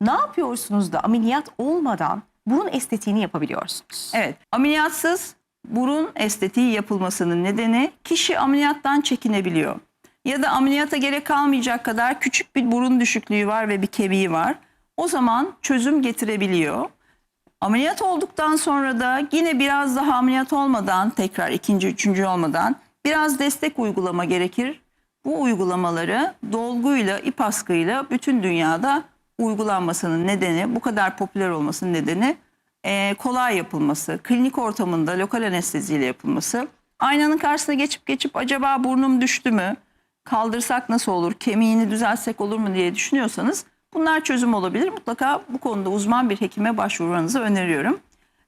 Ne yapıyorsunuz da ameliyat olmadan burun estetiğini yapabiliyorsunuz? Evet, ameliyatsız burun estetiği yapılmasının nedeni kişi ameliyattan çekinebiliyor. Ya da ameliyata gerek kalmayacak kadar küçük bir burun düşüklüğü var ve bir kemiği var. O zaman çözüm getirebiliyor. Ameliyat olduktan sonra da yine biraz daha ameliyat olmadan tekrar ikinci, üçüncü olmadan biraz destek uygulama gerekir. Bu uygulamaları dolguyla, ip askıyla bütün dünyada uygulanmasının nedeni, bu kadar popüler olmasının nedeni e, kolay yapılması, klinik ortamında lokal anesteziyle yapılması. Aynanın karşısına geçip geçip acaba burnum düştü mü, kaldırsak nasıl olur, kemiğini düzeltsek olur mu diye düşünüyorsanız bunlar çözüm olabilir. Mutlaka bu konuda uzman bir hekime başvurmanızı öneriyorum.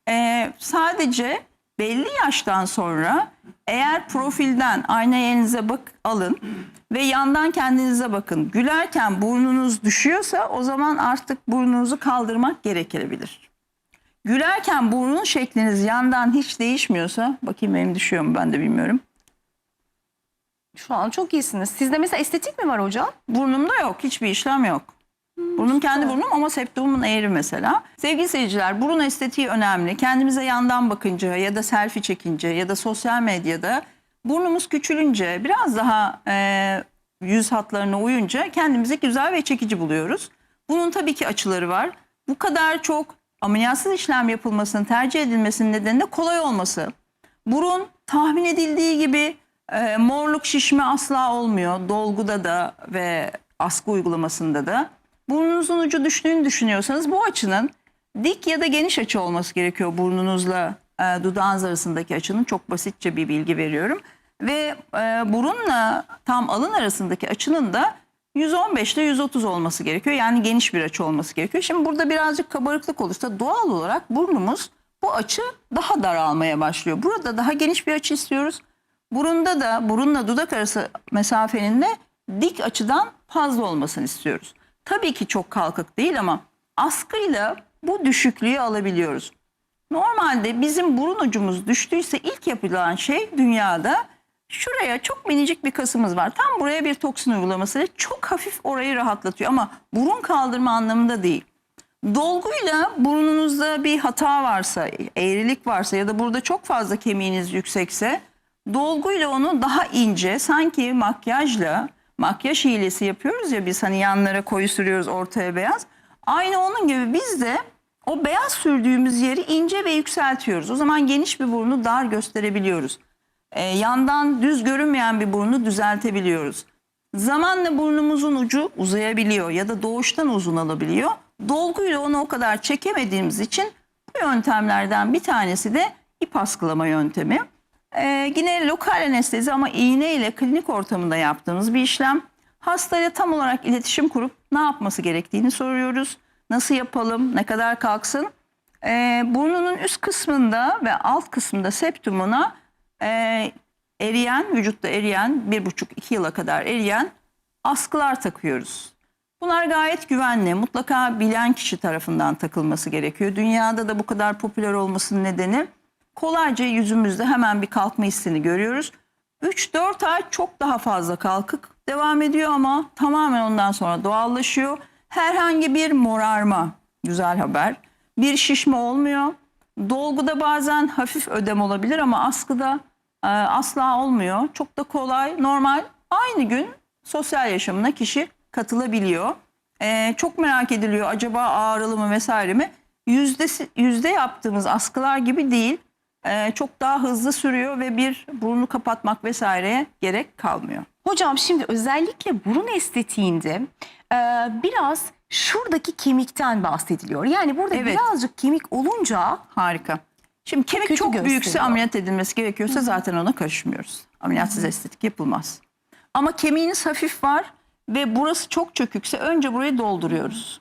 Ee, sadece belli yaştan sonra eğer profilden aynaya elinize bak alın ve yandan kendinize bakın. Gülerken burnunuz düşüyorsa o zaman artık burnunuzu kaldırmak gerekebilir. Gülerken burnun şekliniz yandan hiç değişmiyorsa bakayım benim düşüyor mu ben de bilmiyorum. Şu an çok iyisiniz. Sizde mesela estetik mi var hocam? Burnumda yok. Hiçbir işlem yok. Burnum kendi burnum ama septumun eğri mesela. Sevgili seyirciler burun estetiği önemli. Kendimize yandan bakınca ya da selfie çekince ya da sosyal medyada burnumuz küçülünce biraz daha e, yüz hatlarına uyunca kendimizi güzel ve çekici buluyoruz. Bunun tabii ki açıları var. Bu kadar çok ameliyatsız işlem yapılmasının tercih edilmesinin nedeni de kolay olması. Burun tahmin edildiği gibi e, morluk şişme asla olmuyor. Dolguda da ve askı uygulamasında da. Burnunuzun ucu düştüğünü düşünüyorsanız bu açının dik ya da geniş açı olması gerekiyor burnunuzla e, dudağınız arasındaki açının. Çok basitçe bir bilgi veriyorum. Ve e, burunla tam alın arasındaki açının da 115 ile 130 olması gerekiyor. Yani geniş bir açı olması gerekiyor. Şimdi burada birazcık kabarıklık olursa doğal olarak burnumuz bu açı daha daralmaya başlıyor. Burada daha geniş bir açı istiyoruz. Burunda da burunla dudak arası mesafenin de dik açıdan fazla olmasını istiyoruz. Tabii ki çok kalkık değil ama askıyla bu düşüklüğü alabiliyoruz. Normalde bizim burun ucumuz düştüyse ilk yapılan şey dünyada şuraya çok minicik bir kasımız var. Tam buraya bir toksin uygulamasıyla çok hafif orayı rahatlatıyor ama burun kaldırma anlamında değil. Dolguyla burnunuzda bir hata varsa, eğrilik varsa ya da burada çok fazla kemiğiniz yüksekse dolguyla onu daha ince sanki makyajla makyaj hilesi yapıyoruz ya biz hani yanlara koyu sürüyoruz ortaya beyaz. Aynı onun gibi biz de o beyaz sürdüğümüz yeri ince ve yükseltiyoruz. O zaman geniş bir burnu dar gösterebiliyoruz. Ee, yandan düz görünmeyen bir burnu düzeltebiliyoruz. Zamanla burnumuzun ucu uzayabiliyor ya da doğuştan uzun alabiliyor. Dolguyla onu o kadar çekemediğimiz için bu yöntemlerden bir tanesi de ip askılama yöntemi. Ee, yine lokal anestezi ama iğne ile klinik ortamında yaptığımız bir işlem. Hastayla tam olarak iletişim kurup ne yapması gerektiğini soruyoruz. Nasıl yapalım, ne kadar kalksın. Ee, burnunun üst kısmında ve alt kısmında septumuna e, eriyen, vücutta eriyen, bir buçuk iki yıla kadar eriyen askılar takıyoruz. Bunlar gayet güvenli. Mutlaka bilen kişi tarafından takılması gerekiyor. Dünyada da bu kadar popüler olmasının nedeni kolayca yüzümüzde hemen bir kalkma hissini görüyoruz. 3-4 ay çok daha fazla kalkık devam ediyor ama tamamen ondan sonra doğallaşıyor. Herhangi bir morarma, güzel haber. Bir şişme olmuyor. Dolguda bazen hafif ödem olabilir ama askıda e, asla olmuyor. Çok da kolay, normal. Aynı gün sosyal yaşamına kişi katılabiliyor. E, çok merak ediliyor acaba ağrılı mı vesaire mi? Yüzdesi, yüzde yaptığımız askılar gibi değil. E, çok daha hızlı sürüyor ve bir burnu kapatmak vesaireye gerek kalmıyor. Hocam şimdi özellikle burun estetiğinde e, biraz şuradaki kemikten bahsediliyor. Yani burada Evet. birazcık kemik olunca Harika. Şimdi kemik Kötü çok büyükse ameliyat edilmesi gerekiyorsa zaten ona karışmıyoruz. Ameliyatsız estetik yapılmaz. Ama kemiğiniz hafif var ve burası çok çökükse önce burayı dolduruyoruz.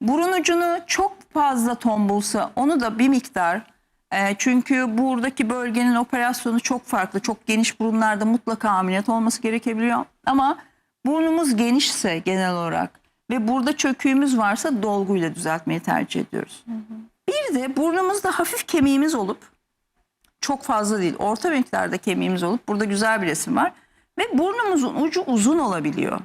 Burun ucunu çok fazla tombulsa onu da bir miktar e, çünkü buradaki bölgenin operasyonu çok farklı. Çok geniş burunlarda mutlaka ameliyat olması gerekebiliyor. Ama burnumuz genişse genel olarak ve burada çöküğümüz varsa dolguyla düzeltmeyi tercih ediyoruz. Bir de burnumuzda hafif kemiğimiz olup çok fazla değil orta miktarda kemiğimiz olup burada güzel bir resim var ve burnumuzun ucu uzun olabiliyor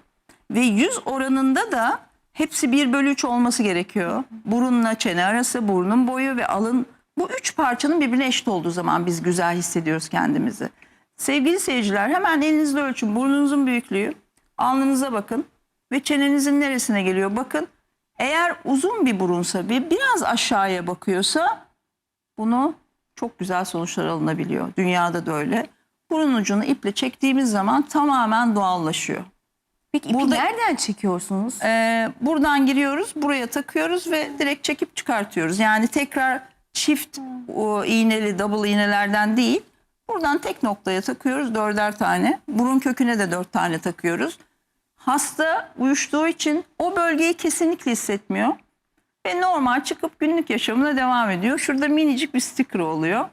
ve yüz oranında da Hepsi 1 bölü 3 olması gerekiyor. Burunla çene arası, burnun boyu ve alın. Bu üç parçanın birbirine eşit olduğu zaman biz güzel hissediyoruz kendimizi. Sevgili seyirciler hemen elinizle ölçün. Burnunuzun büyüklüğü. Alnınıza bakın. Ve çenenizin neresine geliyor bakın. Eğer uzun bir burunsa ve biraz aşağıya bakıyorsa bunu çok güzel sonuçlar alınabiliyor. Dünyada da öyle. Burun ucunu iple çektiğimiz zaman tamamen doğallaşıyor. Peki ipi Burada- nereden çekiyorsunuz? Ee, buradan giriyoruz, buraya takıyoruz ve direkt çekip çıkartıyoruz. Yani tekrar çift o iğneli, double iğnelerden değil. Buradan tek noktaya takıyoruz dörder tane. Burun köküne de dört tane takıyoruz. Hasta uyuştuğu için o bölgeyi kesinlikle hissetmiyor. Ve normal çıkıp günlük yaşamına devam ediyor. Şurada minicik bir sticker oluyor.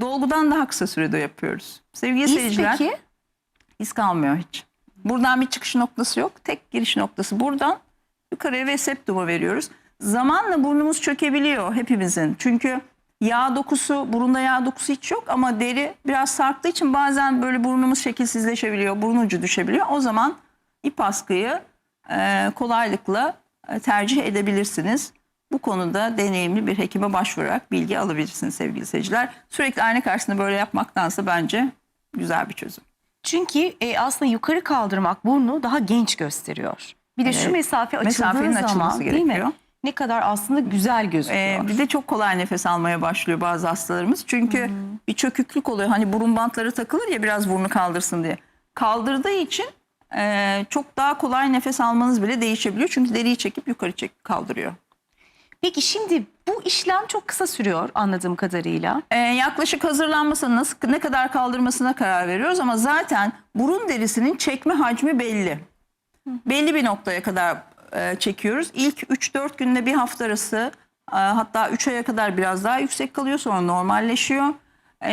Dolgudan daha kısa sürede yapıyoruz. Sevgili İz seyirciler. peki? İz kalmıyor hiç. Buradan bir çıkış noktası yok. Tek giriş noktası buradan. Yukarıya ve septuma veriyoruz. Zamanla burnumuz çökebiliyor hepimizin. Çünkü yağ dokusu, burunda yağ dokusu hiç yok ama deri biraz sarktığı için bazen böyle burnumuz şekilsizleşebiliyor. Burun ucu düşebiliyor. O zaman ip askıyı e, kolaylıkla e, tercih edebilirsiniz. Bu konuda deneyimli bir hekime başvurarak bilgi alabilirsiniz sevgili seyirciler. Sürekli ayna karşısında böyle yapmaktansa bence güzel bir çözüm. Çünkü e, aslında yukarı kaldırmak burnu daha genç gösteriyor. Bir de şu mesafe açıldığı Mesafenin zaman açılması değil mi? gerekiyor. Ne kadar aslında güzel gözüküyor. Ee, bir de çok kolay nefes almaya başlıyor bazı hastalarımız. Çünkü bir çöküklük oluyor. Hani burun bantları takılır ya biraz burnu kaldırsın diye. Kaldırdığı için e, çok daha kolay nefes almanız bile değişebiliyor. Çünkü deriyi çekip yukarı çek kaldırıyor. Peki şimdi bu işlem çok kısa sürüyor anladığım kadarıyla. Ee, yaklaşık hazırlanmasına nasıl ne kadar kaldırmasına karar veriyoruz ama zaten burun derisinin çekme hacmi belli. Belli bir noktaya kadar e, çekiyoruz. İlk 3-4 günde bir hafta arası e, hatta 3 aya kadar biraz daha yüksek kalıyor sonra normalleşiyor. E,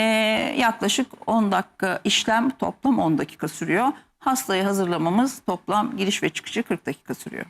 yaklaşık 10 dakika işlem toplam 10 dakika sürüyor. Hastayı hazırlamamız toplam giriş ve çıkışı 40 dakika sürüyor.